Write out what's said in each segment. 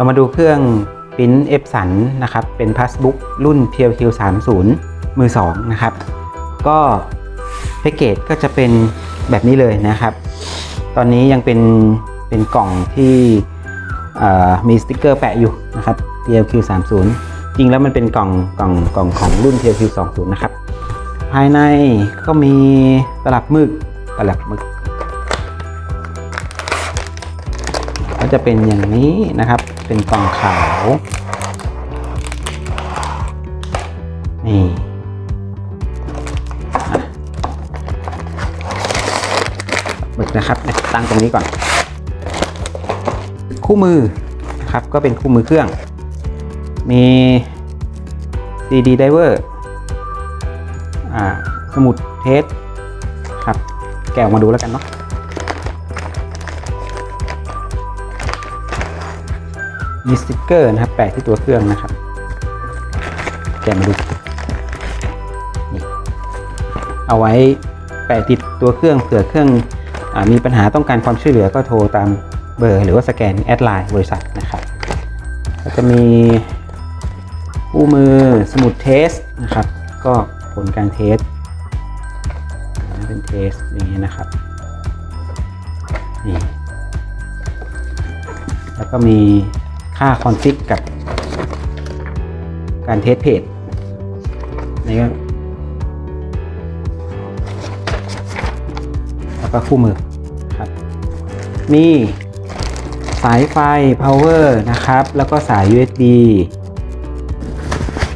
เรามาดูเครื่องปิ้นเอฟสันนะครับ เป็นพาสบุ๊กรุ่น PLQ 30มือ2นะครับ ก็แพ็กเกจก็จะเป็นแบบนี้เลยนะครับ ตอนนี้ยังเป็นเป็นกล่องที่มีสติกเกอร์แปะอยู่นะครับ PLQ 30จริงแล้วมันเป็นกล่องกล่องกล่องของรุ่น PLQ 20นะครับ ภายในก็มีตลับมึกตลับมึกก็จะเป็นอย่างนี้นะครับ เป็นกล่องขาว นี่หมึกนะครับ ตั้งตรงนี้ก่อน คู่มือนะครับ ก็เป็นคู่มือเครื่อง มี CD driver อ่าสมุดเทสครับ แกะออกมาดูแล้วกันเนาะ มีสติกเกอร์นะครับ แปะที่ตัวเครื่องนะครับ แกมาดูนี่เอาไว้แปะติดตัวเครื่องเผื่อเครื่องอมีปัญหาต้องการความช่วยเหลือก็โทรตามเบอร์ หรือว่าสแกนแอดไลน์บริษัทนะครับก็จะมีคู่มือสมุดเทสนะครับ ก็ผลการเทสเป็นเทสอย่างนี้นะครับนี่แล้วก็มี ค่าคอนฟิกกับการเทสเพจนี่ก็แล้วก็คู่มือครับ มีสายไฟ power นะครับ แล้วก็สาย USB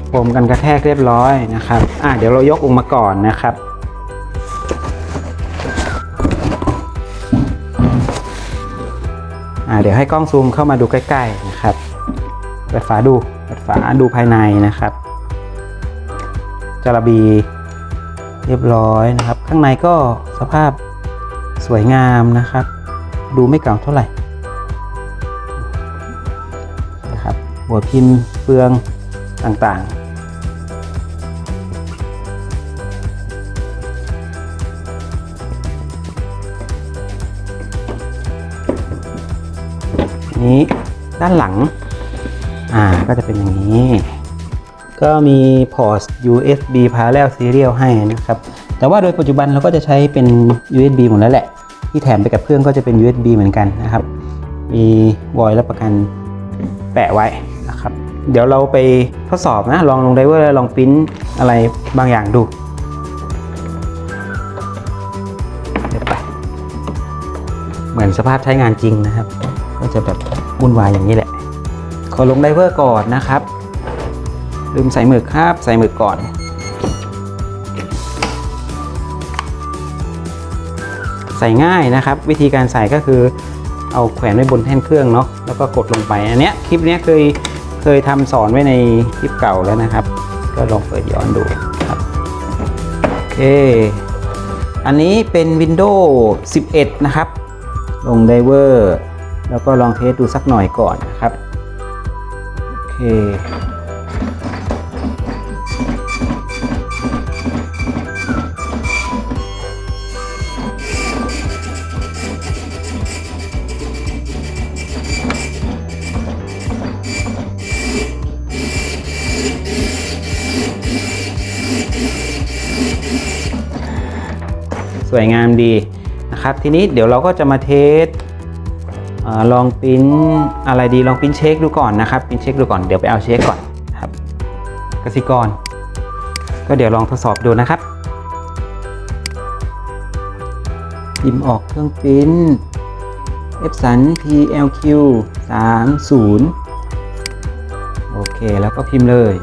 โฟมกันกระแทกเรียบร้อยนะครับ อะเดี๋ยวเรายกออกมาก่อนนะครับ เดี๋ยวให้กล้องซูมเข้ามาดูใกล้ ๆนะครับเปิดฝาดูเปิดฝาดูภายในนะครับจระบีเรียบร้อยนะครับ ข้างในก็สภาพสวยงามนะครับ ดูไม่เก่าเท่าไหร่นะครับหัวพิมพ์เฟืองต่างๆ นี้ด้านหลัง อ่าก็จะเป็นอย่างนี้ ก็มีพอร์ต USB parallel serial ให้นะครับ แต่ว่าโดยปัจจุบันเราก็จะใช้เป็น USB หมดแล้วแหละ ที่แถมไปกับเครื่องก็จะเป็น USB เหมือนกันนะครับ มีวอยรับประกันแปะไว้นะครับ เดี๋ยวเราไปทดสอบนะ ลองลงไดเวอร์ลองปริ้นอะไรบางอย่างดูเดี๋ยวไปเหมือนสภาพใช้งานจริงนะครับ ก็จะแบบวุ่นวายอย่างนี้แหละ ขอลงไดเวอร์ก่อนนะครับ ลืมใส่หมึกครับ ใส่หมึกก่อน ใส่ง่ายนะครับ วิธีการใส่ก็คือเอาแขวนไว้บนแท่นเครื่องเนาะแล้วก็กดลงไป อันเนี้ยคลิปเนี้ยเคยเคยทำสอนไว้ในคลิปเก่าแล้วนะครับ ก็ลองเปิดย้อนดูครับโอเคอันนี้เป็น Windows 11 นะครับ ลงไดเวอร์ แล้วก็ลองเทสดูสักหน่อยก่อนนะครับ โอเค สวยงามดีนะครับ ทีนี้เดี๋ยวเราก็จะมาเทส ลองปริ้นอะไรดีลองปริ้นเช็คดูก่อนนะครับปริ้นเช็คดูก่อนเดี๋ยวไปเอาเช็คก่อนครับกสิกร ก็เดี๋ยวลองทดสอบดูนะครับพิมพ์ออกเครื่องปริ้น Epson PLQ 30โอเค แล้วก็พิมพ์เลย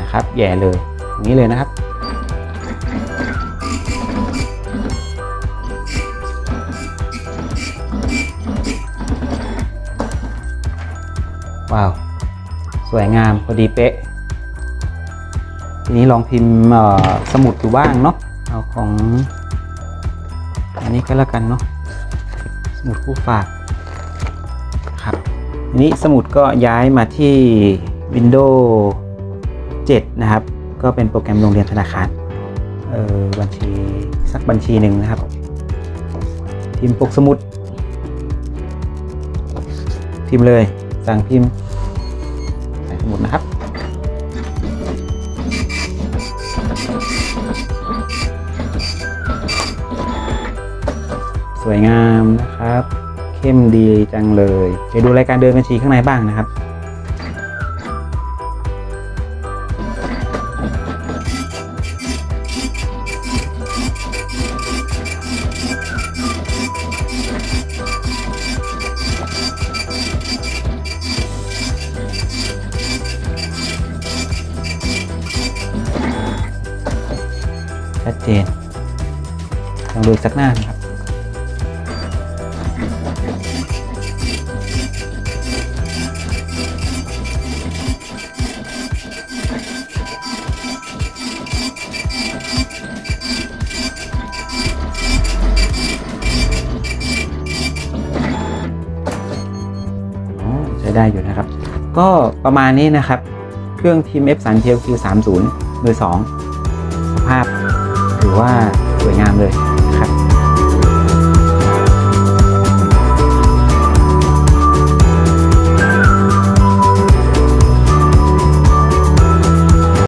นะครับ แย่เลยอย่างนี้เลยนะครับ วยงามพอดีเป๊ะ ทีนี้ลองพิมพ์สมุดดูบ้างเนาะเอาของอันนี้ก็แล้วกันเนาะสมุดผู้ฝากครับทีนี้สมุดก็ย้ายมาที่ Windows 7 นะครับ ก็เป็นโปรแกรมโรงเรียนธนาคารเออบัญชีสักบัญชีหนึ่งนะครับพิมพ์ปกสมุด พิมพ์เลย สั่งพิมพ์ ใส่สมุนนะครับ สวยงามนะครับ เข้มดีจังเลย เดี๋ยวดูรายการเดินบัญชีข้างในบ้างนะครับ เจนลองดูอีกสักหน้านะครับอ๋อใช้ได้อยู่นะครับ ก็ประมาณนี้นะครับ เครื่องทีม F 3 TLQ 3 0 มือ2สภาพ ถือว่าสวยงามเลยครับ